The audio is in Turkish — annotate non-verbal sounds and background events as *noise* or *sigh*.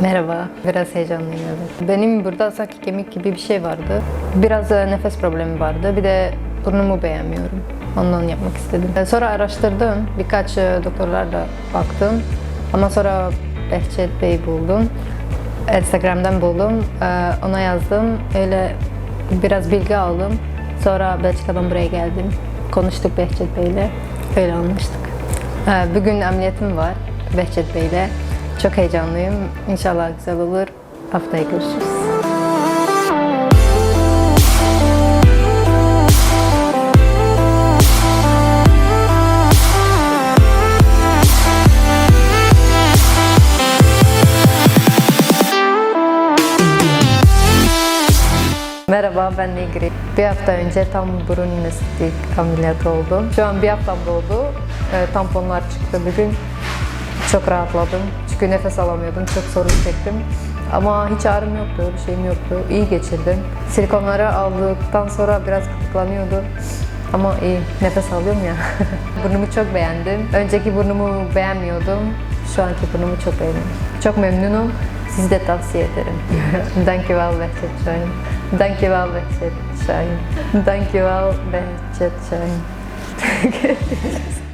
Merhaba, biraz heyecanlıyım evet. Benim burada sanki kemik gibi bir şey vardı. Biraz nefes problemi vardı. Bir de burnumu beğenmiyorum. Ondan yapmak istedim. E, Sonra araştırdım. Birkaç e, doktorlarla baktım. Ama sonra Behçet Bey buldum. Instagram'dan buldum. E, Ona yazdım. Öyle biraz bilgi aldım. Sonra Belçika'dan buraya geldim. Konuştuk Behçet Bey'le. Öyle anlaştık. Bugün ameliyatım var Behçet Bey'le. Çok heyecanlıyım. İnşallah güzel olur. Haftaya görüşürüz. Merhaba ben Nigri. Bir hafta önce tam burun estetik ameliyatı oldum. Şu an bir haftam doldu. E, tamponlar çıktı bugün. Çok rahatladım. Çünkü nefes alamıyordum. Çok sorun çektim. Ama hiç ağrım yoktu, bir şeyim yoktu. İyi geçirdim. Silikonları aldıktan sonra biraz kıtıklanıyordu. Ama iyi, nefes alıyorum ya. *laughs* burnumu çok beğendim. Önceki burnumu beğenmiyordum. Şu anki burnumu çok beğendim. Çok memnunum. Sizi de tavsiye ederim. *laughs* Dankjewel Behçet Şahin. Dankjewel Behçet Şahin. Dankjewel Behçet Şahin. *laughs*